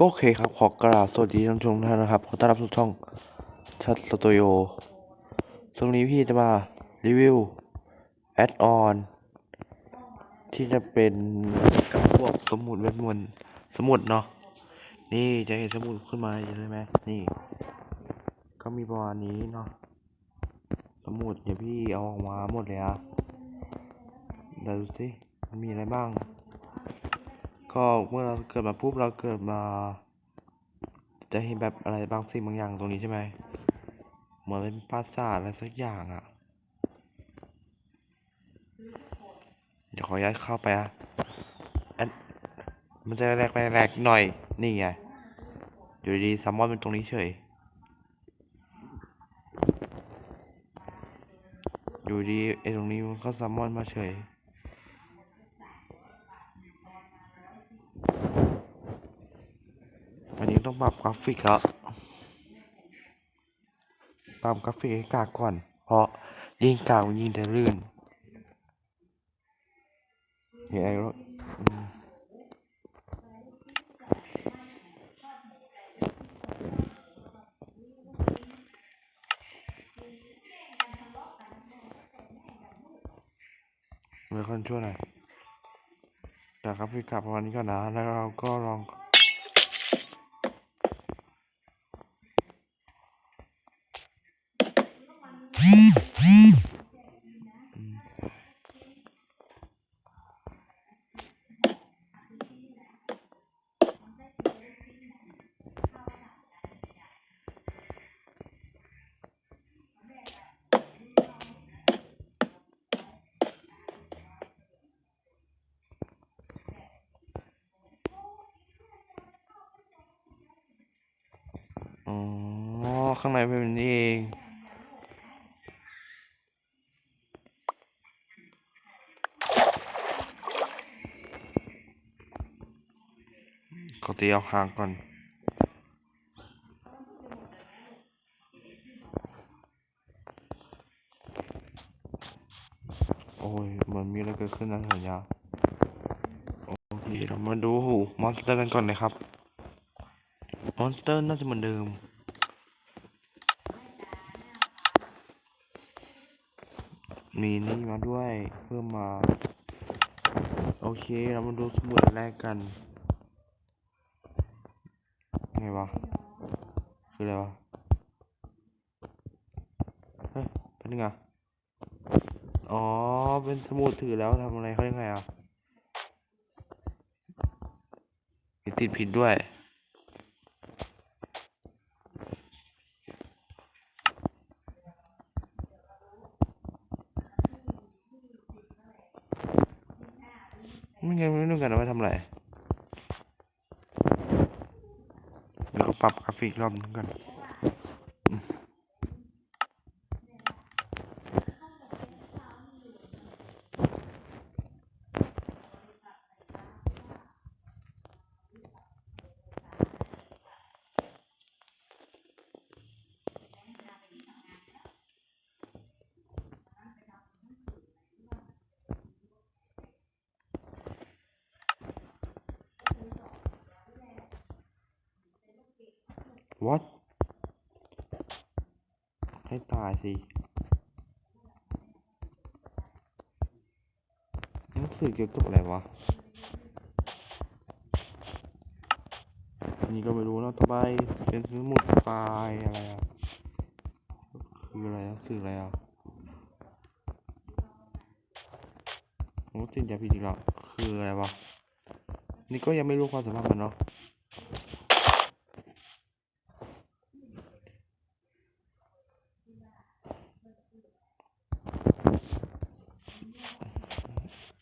ก็โอเคครับขอกราบสวัสดีท่านชมท่านนะครับ ขอต้อนรับสู่ช่องชัดสตูดิโอตรงนี้พี่จะมารีวิวแอดออนที่จะเป็นกับพวกสมุดเวทมนต์สมุดเนาะนี่จะเห็นสมุดขึ้นมาเห็นเลยไหมนี่ ก็มีประมาณนี้เนาะสมุดเดี๋ยวพี่เอาออกมาหมดเลยอะเดี๋ยวดูสิมันมีอะไรบ้าง ก็เมื่อเราเกิดมาปุ๊บเราเกิดมา จะเห็นแบบอะไรบางสิ่งบางอย่างตรงนี้ใช่ไหมเหมือนเป็นปราสาทอะไรสักอย่างอะ เดี๋ยวขออนุญาตเข้าไปอะอันมันจะแรกแรกๆหน่อย นี่ไง อยู่ดีๆซัมมอนเป็นตรงนี้เฉย อยู่ดีไอ้ตรงนี้มันก็ซัมมอนมาเฉย อันนี้ ต้องปรับกราฟิกแล้วปรับกราฟิกให้กากก่อน เพราะยิ่งกากมันยิ่งจะลื่นเห็นไอ้รถอืมเดี๋ยวคนช่วยหน่อยแต่กราฟิกกลับประมาณนี้ก่อนนะ แล้วเราก็ลอง ข้างในเป็นแบบนี้เอง ตีเอาห่างก่อนโอ้ยเหมือนมีอะไรเกิดขึ้นนะสัญญาโอเคเรามาดูมอนสเตอร์กันก่อนเลยครับ มอนสเตอร์น่าจะเหมือนเดิม มีนี่มาด้วยเพิ่มมา โอเค เรามาดูสมุดแรกกัน งวะ คืออะไรวะ เฮ้ยเป็นไงอ๋อ เป็นสมุดถือแล้วทำอะไรเขาได้ไงอะมีติดผิดด้วย ไม่ไงไม่รู้กันว่าทำอะไรเดี๋ยว ปรับกราฟิกรอบนึงกันอืมวัด ให้ตายสิหนังสือเกี่ยวกับอะไรวะนนี้ก็ไม่รู้นะต่อไปเป็นสมุดปลายอะไรอะ คืออะไรอะสื่ออะไรอะโอ้ติดยาพิษอีกแล้วคืออะไรวะ นี่ก็ยังไม่รู้ความสามารถมันเนาะ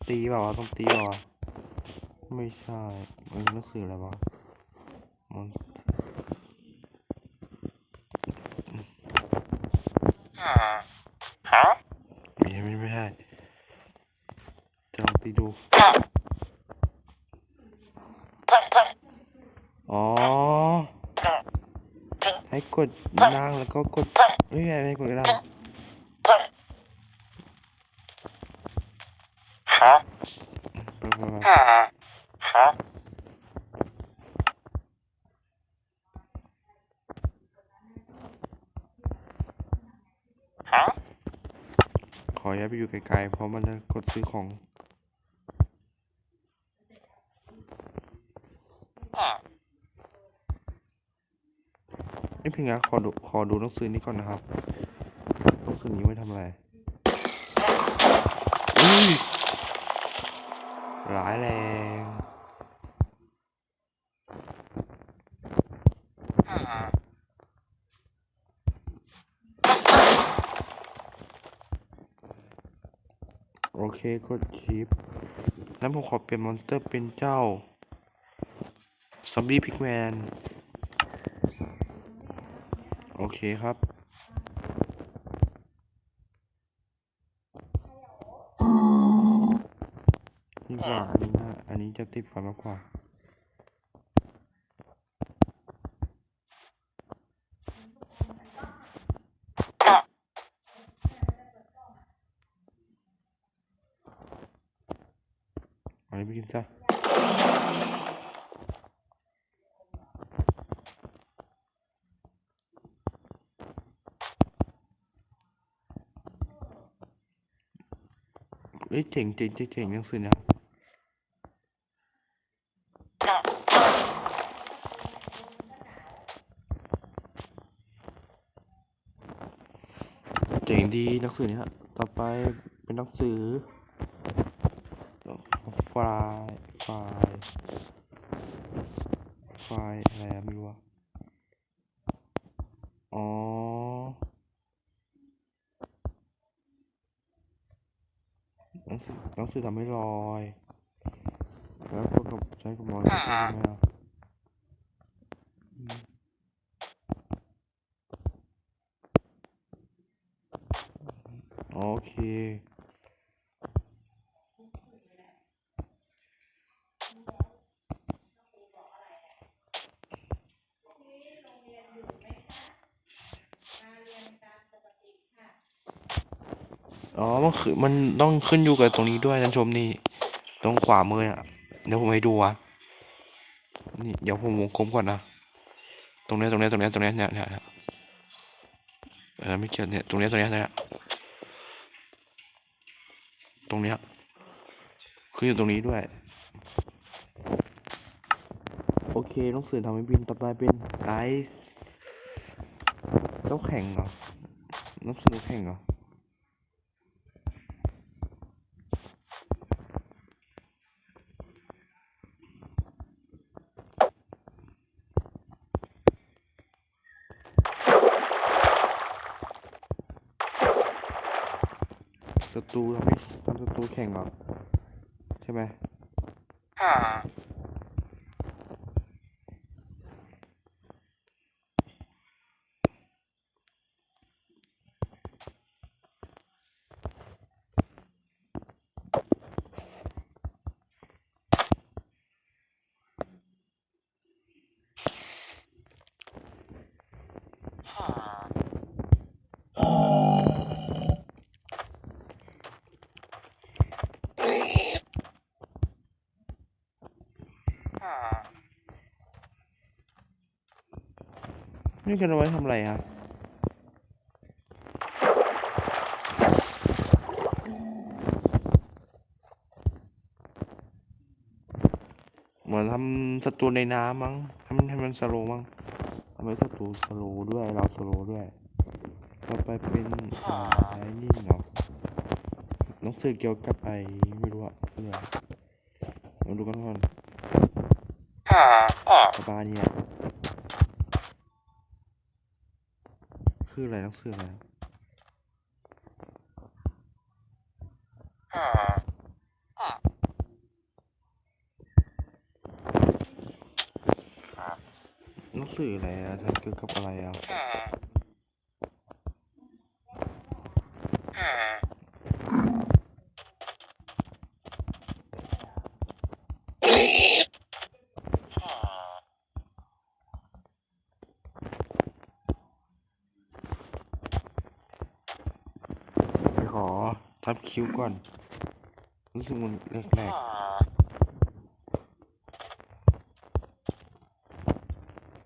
ตีเปล่าวะต้องตีเปล่าวะไม่ใช่มันหนังสืออะไรวะมันไม่ใช่ไม่ไม่ใช่จะลองตีดูอ๋อให้กดล่างแล้วก็กดไม่ใช่ไม่ให้กดล่างไปไปไป อย้ายไปอยู่ไกลๆ เพราะมันจะกดซื้อของ นี่พี่งะขอดู ขอดูหนังสือนี้ก่อนนะครับหนังสือนี้ไว้ทำอะไรอุ้ยร้ายแรง โอเค กดชิป แล้วผมขอเปลี่ยนมอนสเตอร์เป็นเจ้าซอมบี้พิกแมน โอเคครับ นี่กว่าอันนี้นะอันนี้จะติดฝามากกว่า ไปกินซะเอ้ยเจ๋งเจ๋งเจ๋งเจ๋งหนังสือเนี่ยเจ๋งดีหนังสือเนี่ยต่อไปเป็นหนังสือไฟล์ไฟล์ไฟล์อะไรอะไม่รู้อะอ๋อ หนังสือหนังสือทำให้ลอย แล้วคนกับใช้กับมอนิเตอร์ไหมครับมโอเค อ๋อ มันคือมันต้องขึ้นอยู่กับตรงนี้ด้วยท่านชมนี่ ตรงขวามืออะ เดี๋ยวผมให้ดูอะนี่เดี๋ยวผมวงกลมก่อนนะ ตรงเนี้ยตรงเนี้ยตรงเนี้ยตรงเนี้ยเนี่ยเนี่ยเออไม่เกี่ยวเนี่ยตรงเนี้ยตรงเนี้ยเนี่ยตรงเนี้ยขึ้นอยู่ตรงนี้ด้วย โอเคต้องสื่อทำให้บินต่อไปเป็นไอซ์ต้องแข่งเหรอต้องสื่อแข่งเหรอ ศั ตรูทำให้ทำศัตรูแข่งเหรอ ใช่ไหม อ่า นี่กันเอาไว้ทำอะไรฮะเหมือนทำศัตรูในน้ำมั้งทำให้มันสโลว์มั้งทำให้ศัตรูสโลว์ด้วยเราสโลว์ด้วยต่อไปเป็นอะไรนี่เหรอหนังสือเกี่ยวกับไอ้ไม่รู้อะเรื่องมาดูกันก่อน สบายเนี่ยคืออะไรหนังสืออะไรหนังสืออะไรอะทำเกี่ยวกับอะไรอะไปขอทับ คิวก่อน รู้สึกมันแรกๆ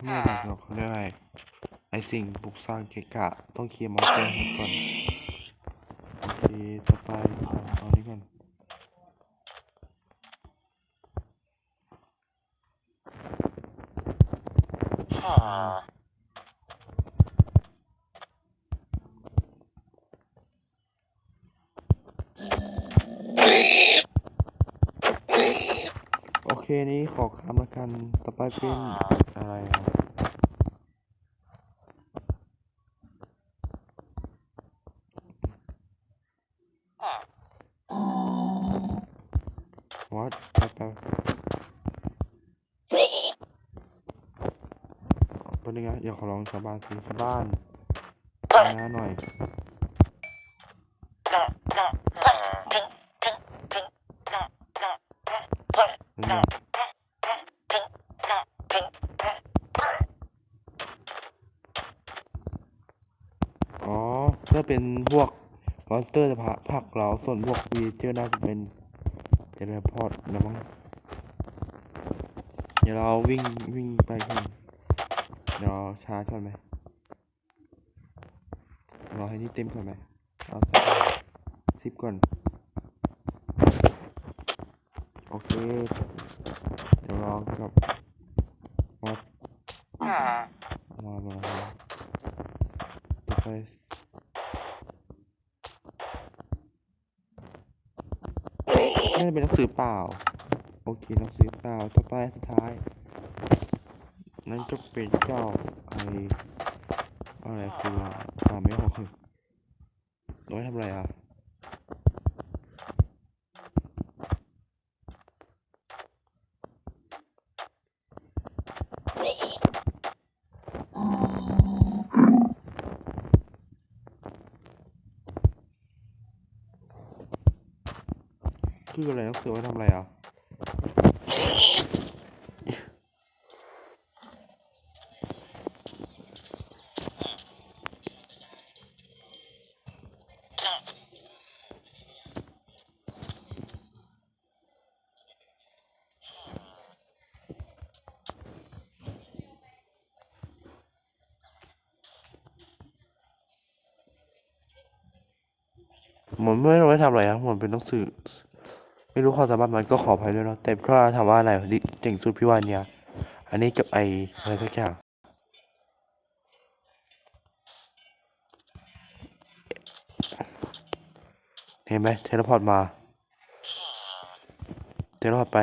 ไม่หรอกหรอกเขาเรียกอะไรไอสิ่งปลูกสร้างเกะกะ ต้องเคลียร์มอนสเตอร์ให้ก่อนโอเคต่อไปเอานี้ก่อนโอเคนี้ขอคำละกัน ต่อ ไปเป็นอะไรอะวัดไปไปเป็นยังไงเดี๋ยวขอลองชาวบ้านสิชาวบ้านนะหน่อยเป็นไงอ๋อ ถ้าเป็นพวกมอนสเตอร์จะผลักผลักเราส่วนพวกวีเจอร์น่าจะเป็นเจเลพอร์ตนะมั้งเดี๋ยวเราวิ่งวิ่งไปก่อนเดี๋ยวชาร์จก่อนไหมรอให้นี่เต็มก่อนไหมเอาสักสิบก่อน โอเค เดี๋ยวรองกับวัดมามามาต่อไปน่า จะเป็นหนังสือเปล่า โอเคหนังสือเปล่าต่อไปสุดท้าย นั่นจะเป็นเจ้าไออะไรคืออ่าไม่ออกคือน้อยทำอะไรอะ คืออะไรหนังสือไว้ทำอะไรอะมันไม่รู้ว่ทำอะไรอะมันเป็นหนังสือ ไม่รู้ความสามารถมันก็ขออภัยด้วยเนาะแต่ก็ถามว่าอะไรดิเจ๋งสุดพี่วานเนี่ย อันนี้กับไออะไรสักอย่างเห็นไหมเทเลพอร์ตมา เทเลพอร์ตไป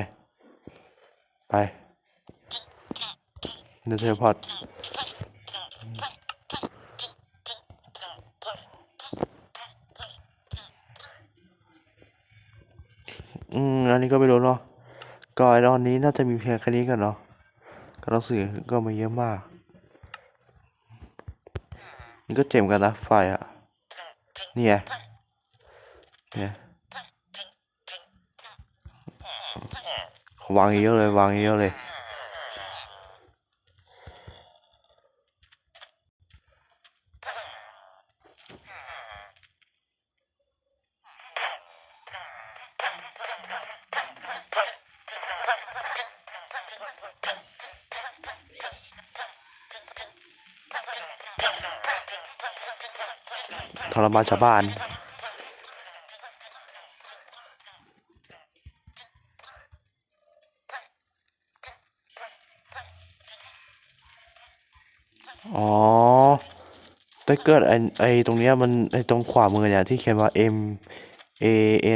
ไปเดี๋ยวเทเลพอร์ต นี้ก็ไม่รู้เนาะก็ไอตอนนี้น่าจะมีเพียงแค่นี้กันเนาะก็ต้องสื่อก็มาเยอะมาก นี่ก็เจ็บกันนะไฟอะนี่ไงเนี่ยวางเยอะเลยวางเยอะเลย ทรมานชาวบ้านอ๋อถ้าเกิดไอไอตรงเนี้ยมันไอตรงขวามือเนี่ยที่เขียนว่า M A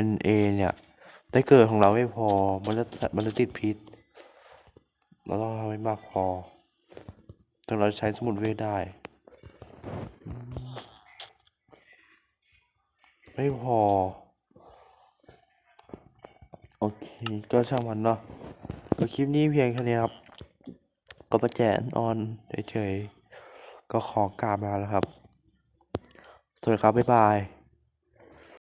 N A เนี่ยถ้าเกิดของเราไม่พอมันจะมันจะติดพิษ เราต้องทำให้มากพอถึงเราจะใช้สมุนเวทได้ ไม่พอ โอเค ก็ช่างมันเนาะก็คลิปนี้เพียงแค่นี้ครับ ก็ประแจนออนเฉยๆก็ขอกราบลาแล้วครับ สวัสดีครับ บ๊ายบาย